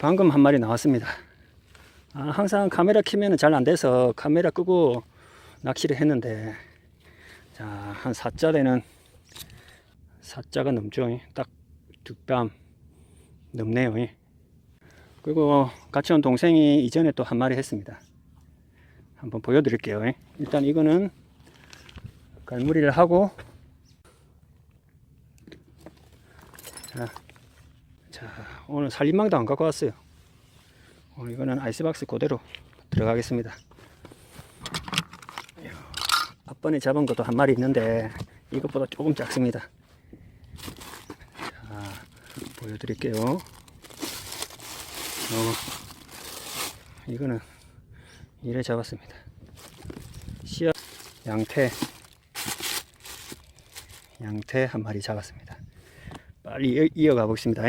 방금 한 마리 나왔습니다. 아, 항상 카메라 키면 잘 안 돼서 카메라 끄고 낚시를 했는데, 자, 한 4자 되는, 4자가 넘죠. 딱두뺨 넘네요. 그리고 같이 온 동생이 이전에 또 한 마리 했습니다. 한번 보여드릴게요. 일단 이거는 갈무리를 하고, 자, 자, 오늘 살림망도 안 갖고 왔어요. 오늘 이거는 아이스박스 그대로 들어가겠습니다. 앞번에 잡은 것도 한 마리 있는데 이것보다 조금 작습니다. 자, 보여드릴게요. 어, 이거는 이래 잡았습니다. 씨앗 양태 양태 한 마리 잡았습니다. 빨리 이어- 이어가 보겠습니다.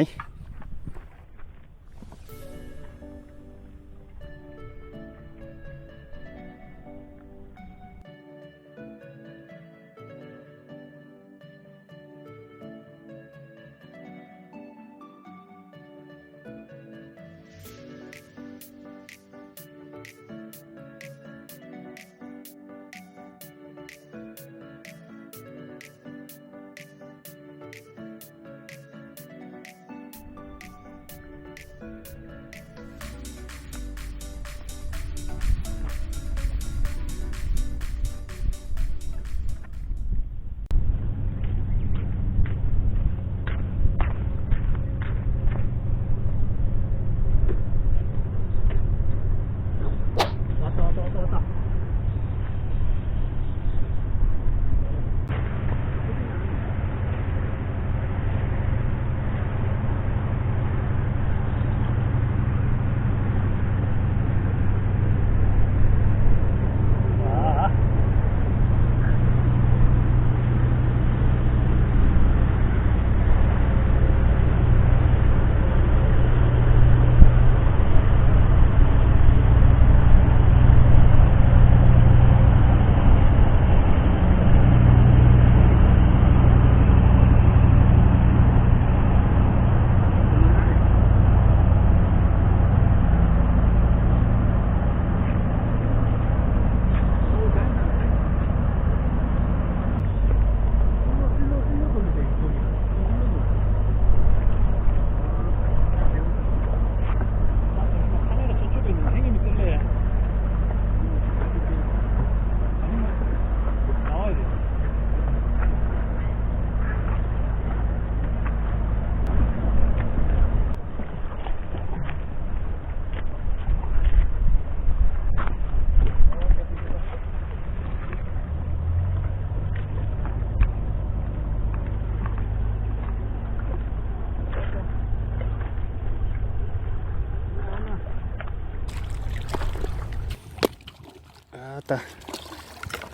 아따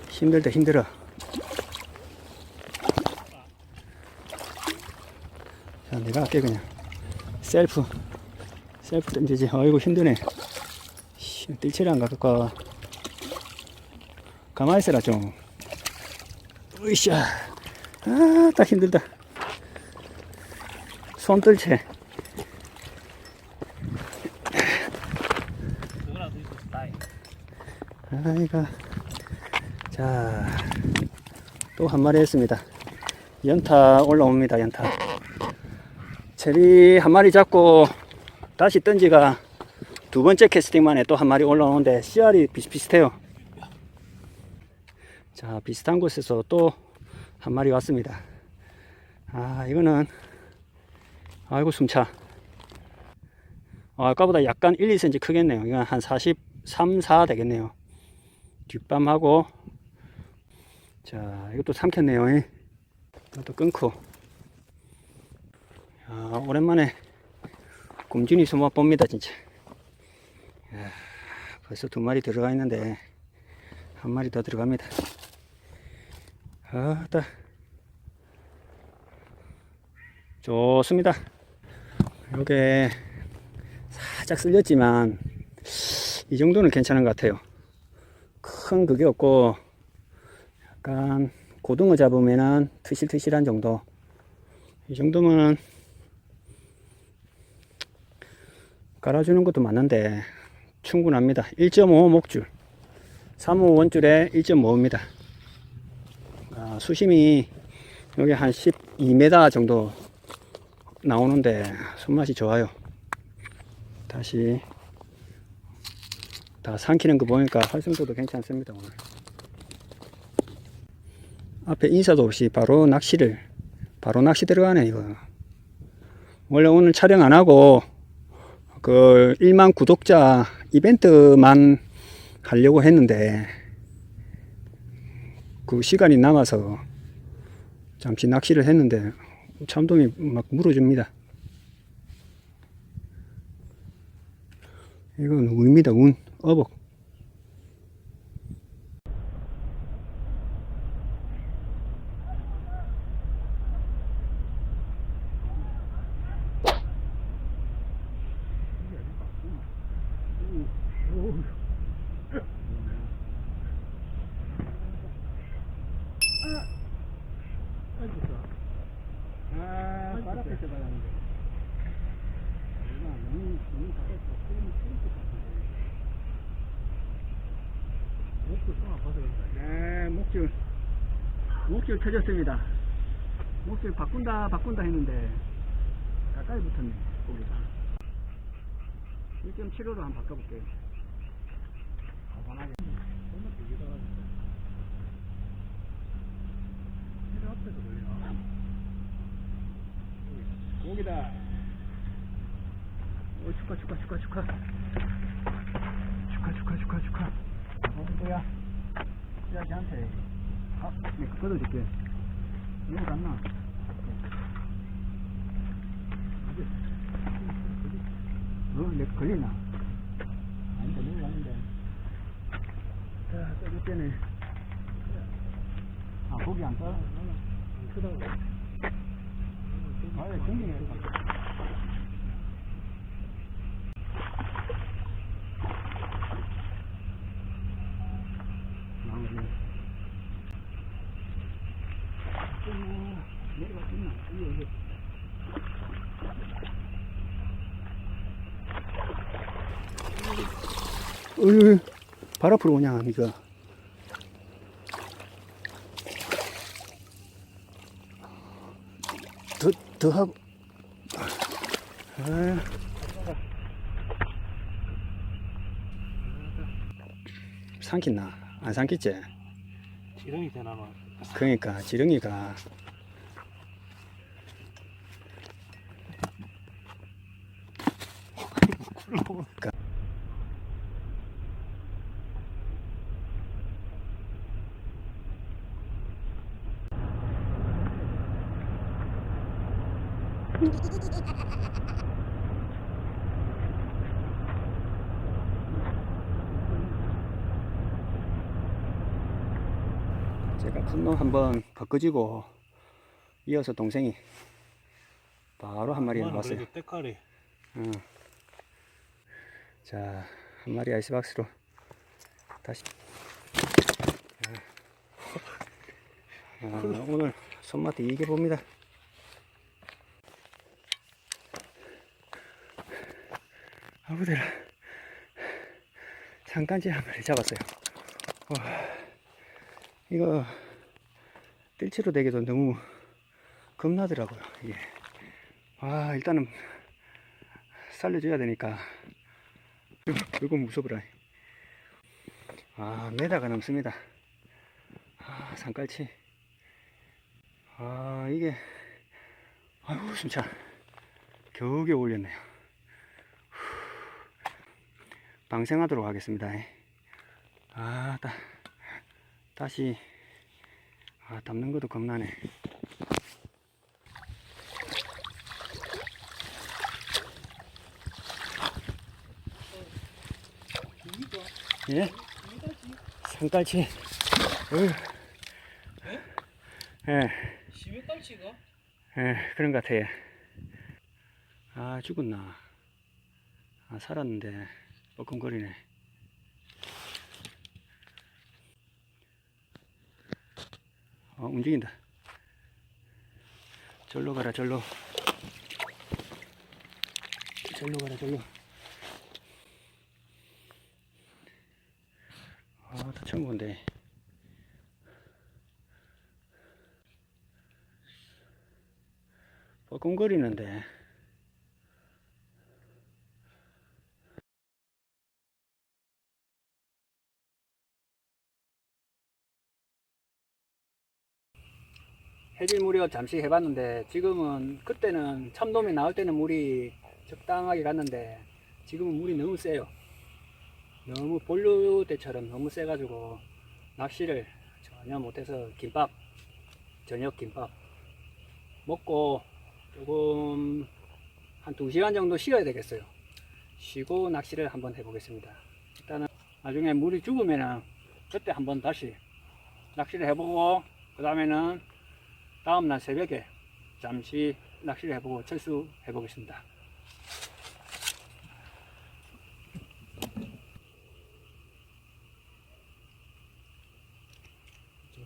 힘들다 힘들어. 자 내가 할게 그냥. 셀프. 셀프 던지지. 어이구 힘드네. 씨, 뜰채를 안 갖고 가만히 있어라 좀. 으쌰 아따 힘들다. 손 뜰채 그거랑 더 있어 스타일. 아이가 자 또 한 마리 했습니다. 연타 올라옵니다 연타. 체리 한 마리 잡고 다시 던지가 두 번째 캐스팅 만에 또 한 마리 올라오는데 씨알이 비슷비슷해요. 자 비슷한 곳에서 또 한 마리 왔습니다. 아 이거는 아이고 숨차. 아, 아까보다 약간 1, 2cm 크겠네요. 이건 한 43, 4 되겠네요 뒷밤하고. 자 이것도 삼켰네요. 이. 이것도 끊고. 야, 오랜만에 곰준이 수맛 봅니다 진짜. 야, 벌써 두 마리 들어가 있는데 한 마리 더 들어갑니다. 아따. 좋습니다. 요게 살짝 쓸렸지만 이 정도는 괜찮은 것 같아요 큰 그게 없고 약간 고등어 잡으면은 트실트실한 정도 이 정도면 깔아주는 것도 맞는데 충분합니다. 1.5 목줄. 3호 원줄에 1.5입니다. 아, 수심이 여기 한 12m 정도 나오는데 손맛이 좋아요. 다시 다 삼키는 거 보니까 활성도도 괜찮습니다 오늘. 앞에 인사도 없이 바로 낚시를 바로 낚시 들어가네 이거. 원래 오늘 촬영 안 하고 그 1만 구독자 이벤트만 하려고 했는데 그 시간이 남아서 잠시 낚시를 했는데 참돔이 막 물어줍니다. 이건 운입니다, 운. 어복. 아, 바로 앞에서 봐야 하는데. 너무, 너무 가까이서 소음이 끊을 것 같은데. 아파서 그런가. 네, 목줄. 목줄 켜졌습니다. 목줄 바꾼다, 바꾼다 했는데, 가까이 붙었네, 고기가. 1.75로 한번 바꿔볼게요. 가만하게. 헤드 앞에서 걸리나? 고기다. 오, 축하, 축하, 축하, 축하. 축하, 축하, 축하, 축하. 어, 뭐야. 찌라시한테. 아, 내거 걷어줄게. 너무 갔나? 어, 내거 걸렸나? 아닌데, 너무 갔는데. 자, 떠줄 때네. 아, 고기 안 떠? 크다고. 아, 예, 정리해. 나오네. 어, 어이, 발 앞으로 오냐, 이거. 더, 더 하고. 아. 삼켰나? 안 삼켰지? 지렁이 되나 봐. 그러니까, 지렁이가. 그러니까. 제가 큰놈 한번 바꿔지고 이어서 동생이 바로 한 마리 나왔어요. 때깔이. 응. 자, 한 마리 아이스박스로 다시. 아, 오늘 손맛 이게 봅니다. 아부대라. 잠깐지 한 마리 잡았어요. 와, 이거 뜰채로 되기도 너무 겁나더라고요. 이게. 아, 일단은 살려줘야 되니까. 이거 무서워라. 아, 메다가 넘습니다. 아, 산깔치. 아, 이게, 아이고, 숨차. 겨우겨우 올렸네요. 후. 방생하도록 하겠습니다. 아, 따, 다시, 아, 담는 것도 겁나네. 예? 어휴. 예, 시외 딸치가? 예, 그런 것 같아요. 아, 죽었나. 아, 살았는데, 뻐끔거리네. 어, 움직인다. 절로 가라, 절로. 절로 가라, 절로. 처음 본데. 뻐끔거리는데. 해질 무렵 잠시 해봤는데 지금은 그때는 참돔이 나올 때는 물이 적당하게 갔는데 지금은 물이 너무 세요. 너무 본류 때처럼 너무 세가지고 낚시를 전혀 못해서 김밥 저녁 김밥 먹고 조금 한 2시간 정도 쉬어야 되겠어요. 쉬고 낚시를 한번 해보겠습니다. 일단은 나중에 물이 죽으면은 그때 한번 다시 낚시를 해보고 그 다음에는 다음날 새벽에 잠시 낚시를 해보고 철수 해 보겠습니다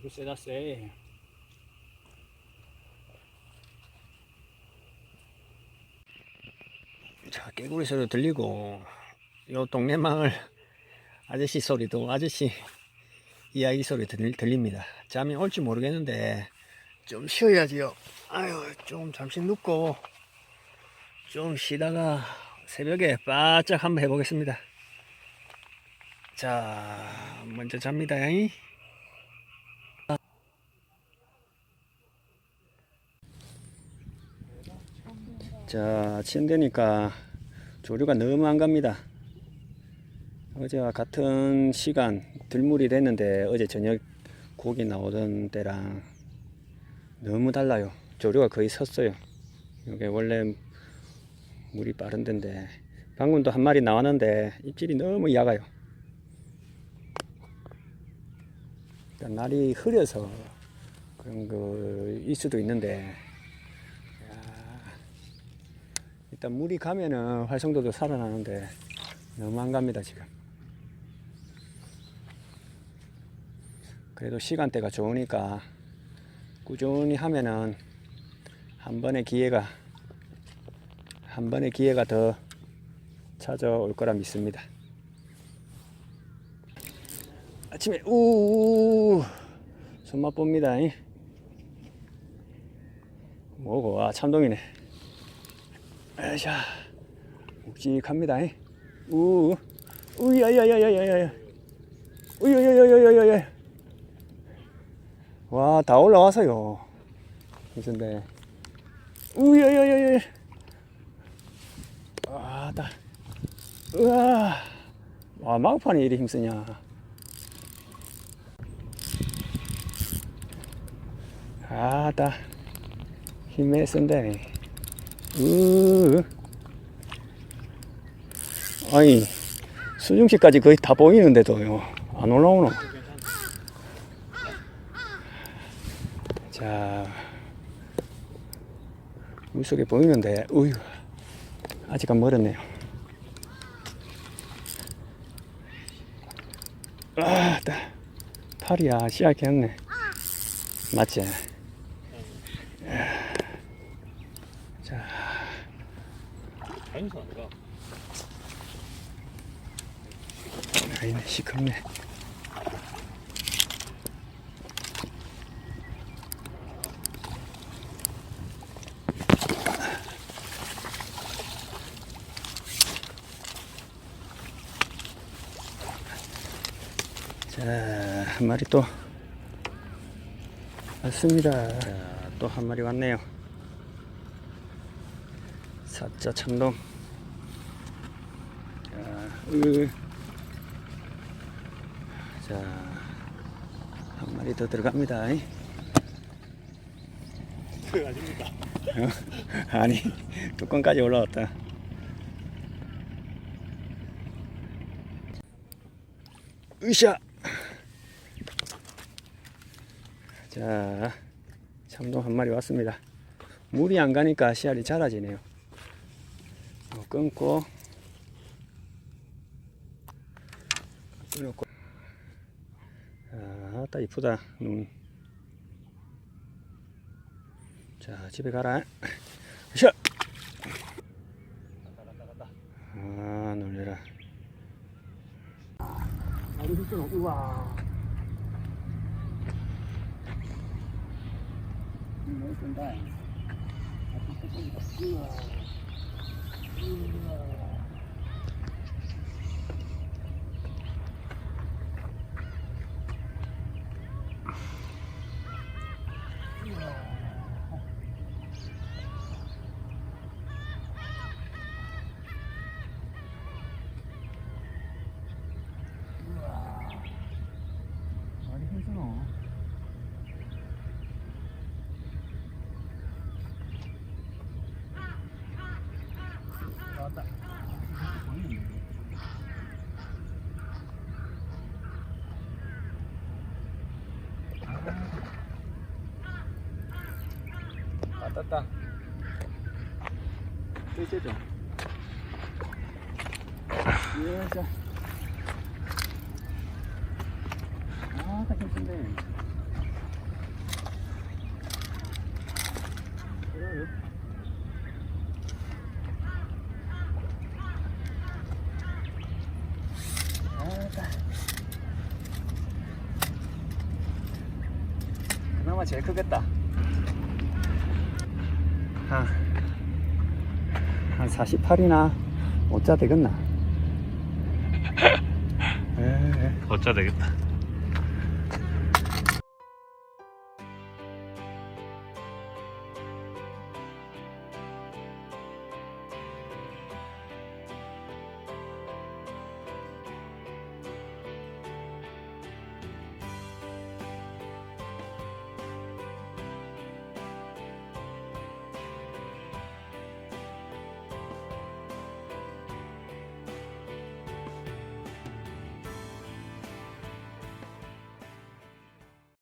저거 세다 세. 자, 깨구리 소리 들리고, 요 동네 마을 아저씨 소리도 아저씨 이야기 소리 들, 들립니다. 잠이 올지 모르겠는데, 좀 쉬어야지요. 아유, 좀 잠시 눕고, 좀 쉬다가 새벽에 바짝 한번 해보겠습니다. 자, 먼저 잡니다. 잉? 자, 침대니까 조류가 너무 안 갑니다. 어제와 같은 시간 들물이 됐는데 어제 저녁 고기 나오던 때랑 너무 달라요. 조류가 거의 섰어요. 이게 원래 물이 빠른 데인데 방금도 한 마리 나왔는데 입질이 너무 약아요. 날이 흐려서 그런 거일 수도 있는데 일단 물이 가면은 활성도도 살아나는데 너무 안 갑니다 지금. 그래도 시간대가 좋으니까 꾸준히 하면은 한 번의 기회가 한 번의 기회가 더 찾아올 거라 믿습니다. 아침에 우우우 손맛 봅니다. 잉. 뭐고 아 참돔이네 에샤 묵직합니다 우 우야야야야야야 우야야야야야야 와 다 올라와서요 무슨데 우야야야야 아다 으아 와 마구판이 이리 힘쓰냐 아 다 힘에 쓴다네 으. 아니 수중시까지 거의 다 보이는데도요. 안 올라오노 자. 물속에 보이는데 우유 아직은 멀었네요. 아따. 팔이야. 시작했네. 맞지 자 자연수 안 가. 아니네 시끄럽네 자, 한 마리 또 왔습니다. 또 한 마리 왔네요. 사자 참돔. 자, 한 마리 더 들어갑니다. 그 아닙니까? 아니, 뚜껑까지 올라왔다. 으쌰! 자, 참돔 한 마리 왔습니다. 물이 안 가니까 씨알이 작아지네요. 어, 끊고, 끊고. 아, 따 이쁘다. 눈. 자, 집에 가라. 으쌰! 아, 놀래라. 우와. 너무 끈다. 우와. 우와. 많이 힘쓰노. 나왔다. 아, 떴다. 또 있죠? 예, 자. 아, 딱 힘든데. 그래요. 아, 딱. 그나마 제일 크겠다. 한, 한 48이나 5자 되겠나? 에, 에. 어쩌 되겠다.